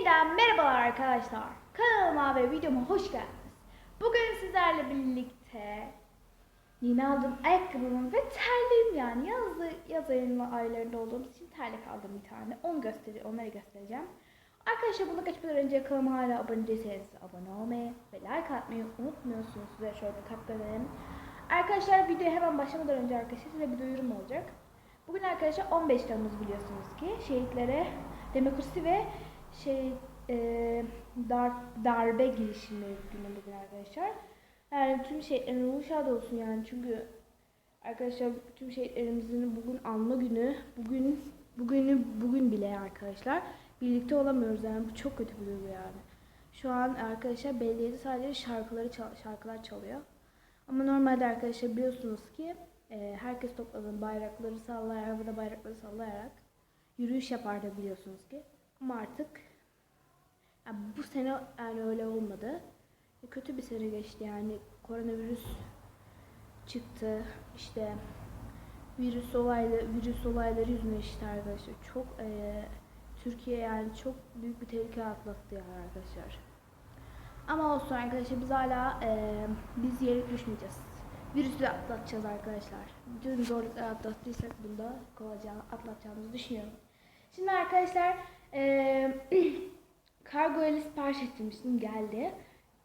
Yeniden merhabalar arkadaşlar. Kanalıma ve videoma hoş geldiniz. Bugün sizlerle birlikte yeni aldığım ayakkabımın ve terliğim yani yaz, yaz ayının aylarında olduğumuz için terlik aldım bir tane. Onu gösteri onları göstereceğim. Arkadaşlar bunu geçmeden önce kanalıma hala abone değilseniz abone olmayı ve like atmayı unutmuyorsunuz. Size şöyle kalp verelim. Arkadaşlar videoya hemen başlamadan önce arkadaşlar size bir duyurum olacak. Bugün arkadaşlar 15 Temmuz biliyorsunuz ki şehitlere demokrasi ve şey e, dar, darbe girişimi günü bugün arkadaşlar. Yani tüm şehitlerin ruhu şad olsun yani çünkü arkadaşlar tüm şehitlerimizin bugün anma günü. Bugün bugünü bugün bile arkadaşlar birlikte olamıyoruz yani bu çok kötü bir duygu yani. Şu an arkadaşlar belediyede sadece şarkıları çal- şarkılar çalıyor. Ama normalde arkadaşlar biliyorsunuz ki e, herkes toplanıp bayrakları sallayarak, havada bayrakları sallayarak yürüyüş yapardı biliyorsunuz ki. Ama artık yani bu sene yani öyle olmadı. Kötü bir sene geçti yani koronavirüs çıktı işte virüs olayları virüs olayları yüzünden işte arkadaşlar çok e, Türkiye yani çok büyük bir tehlike atlattı yani arkadaşlar. Ama olsun arkadaşlar biz hala e, biz yenik düşmeyeceğiz. Virüsü atlatacağız arkadaşlar. Bütün zorlukları atlattıysak bunda kolayca atlatacağımızı düşünüyorum. Şimdi arkadaşlar e, kargo ile sipariş etmiştim geldi.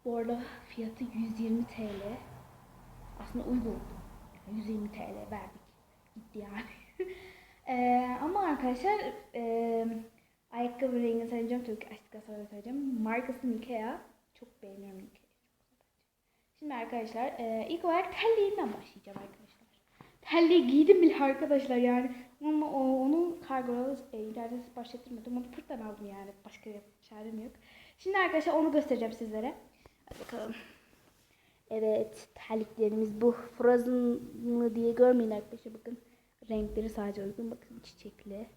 Bu arada fiyatı 120 TL. Aslında uygun. 120 TL verdik. Gitti yani. e, ama arkadaşlar e, ayakkabı rengini söyleyeceğim. Tabii ki açtıktan söyleyeceğim. Markası Nikea. Çok beğeniyorum Nikea'yı. Şimdi arkadaşlar e, ilk olarak terliğimden başlayacağım arkadaşlar. Terliği giydim bile arkadaşlar yani. Ama onu kargoda e, sipariş ettirmedim. Onu pırttan aldım yani. Başka çarem yok. Şimdi arkadaşlar onu göstereceğim sizlere. Hadi bakalım. Evet terliklerimiz bu. Frozen'lı diye görmeyin arkadaşlar. Bakın renkleri sadece uygun. Bakın çiçekli,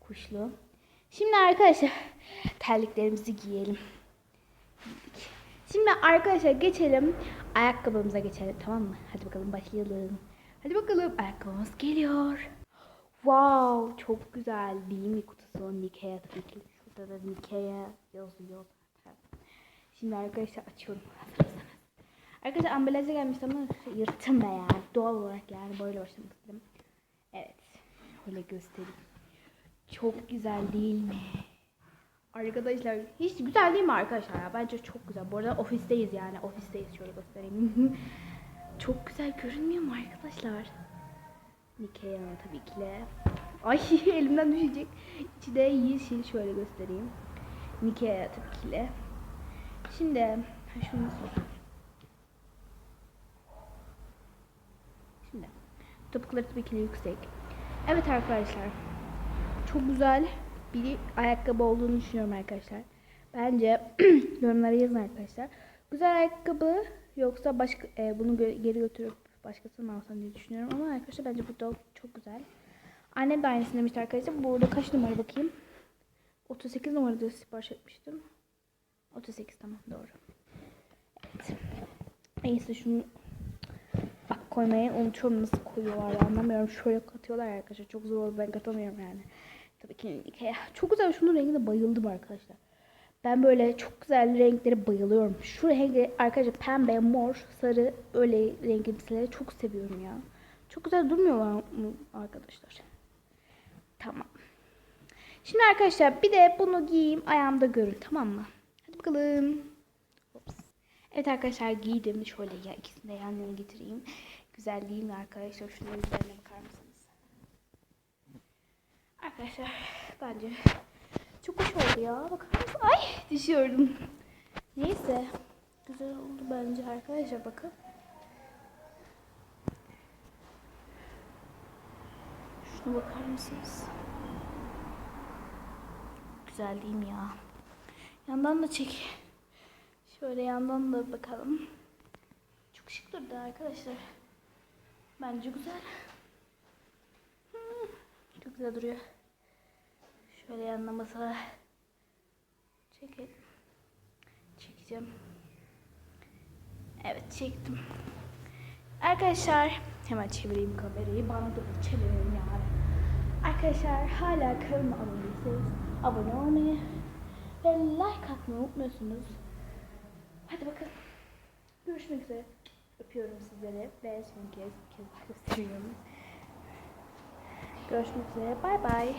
kuşlu. Şimdi arkadaşlar terliklerimizi giyelim. Şimdi arkadaşlar geçelim. Ayakkabımıza geçelim tamam mı? Hadi bakalım başlayalım. Hadi bakalım ayakkabımız geliyor. Wow çok güzel değil mi kutusu Nikea tabii ki. Şurada da Nikea yazıyor. Şimdi arkadaşlar açıyorum. Arkadaşlar ambalaja gelmiş ama yırttım ben yani. Doğal olarak yani böyle başlamak istedim. Evet. Şöyle göstereyim. Çok güzel değil mi? Arkadaşlar hiç güzel değil mi arkadaşlar ya? Bence çok güzel. Bu arada ofisteyiz yani. Ofisteyiz şöyle göstereyim. çok güzel görünmüyor mu arkadaşlar? Nikea'nın tabii ki de. Ay elimden düşecek. İçi de yeşil şöyle göstereyim. Nikea tabii ki de. Şimdi ha, şunu Şimdi topukları tabii ki de yüksek. Evet arkadaşlar. Çok güzel bir ayakkabı olduğunu düşünüyorum arkadaşlar. Bence yorumlara yazın arkadaşlar. Güzel ayakkabı yoksa başka e, bunu geri götürüp başkasına mı alsam diye düşünüyorum ama arkadaşlar bence bu da çok güzel. Annem de aynısını demişti arkadaşlar. Burada kaç numara bakayım? 38 numarada sipariş etmiştim. 38 tamam doğru. Evet. Neyse şunu bak koymayı unutuyorum nasıl koyuyorlar anlamıyorum. Şöyle katıyorlar arkadaşlar. Çok zor ben katamıyorum yani. Tabii ki. Çok güzel şunun rengine bayıldım arkadaşlar. Ben böyle çok güzel renklere bayılıyorum. Şu renkleri arkadaşlar pembe, mor, sarı öyle renk elbiseleri çok seviyorum ya. Çok güzel durmuyorlar mı arkadaşlar? Tamam. Şimdi arkadaşlar bir de bunu giyeyim ayağımda görün tamam mı? Hadi bakalım. Ops. Evet arkadaşlar giydim. Şöyle ya ikisini de yan getireyim. Güzel değil mi arkadaşlar? Şunların üzerine bakar mısınız? Arkadaşlar bence çok hoş oldu ya. Bakar mısınız? Ay düşüyordum. Neyse. Güzel oldu bence arkadaşlar bakın. Şuna bakar mısınız? Güzel değil mi ya? Yandan da çek. Şöyle yandan da bakalım. Çok şık durdu arkadaşlar. Bence güzel. Hmm, Çok güzel duruyor. Şöyle yanına masaya çekelim. Çekeceğim. Evet çektim. Arkadaşlar hemen çevireyim kamerayı. Bana da çevireyim yani. Arkadaşlar hala kanalıma abone değilseniz abone olmayı ve like atmayı unutmuyorsunuz. Hadi bakalım. Görüşmek üzere. Öpüyorum sizleri ve son kez kez gösteriyorum. Görüşmek üzere. Bay bay.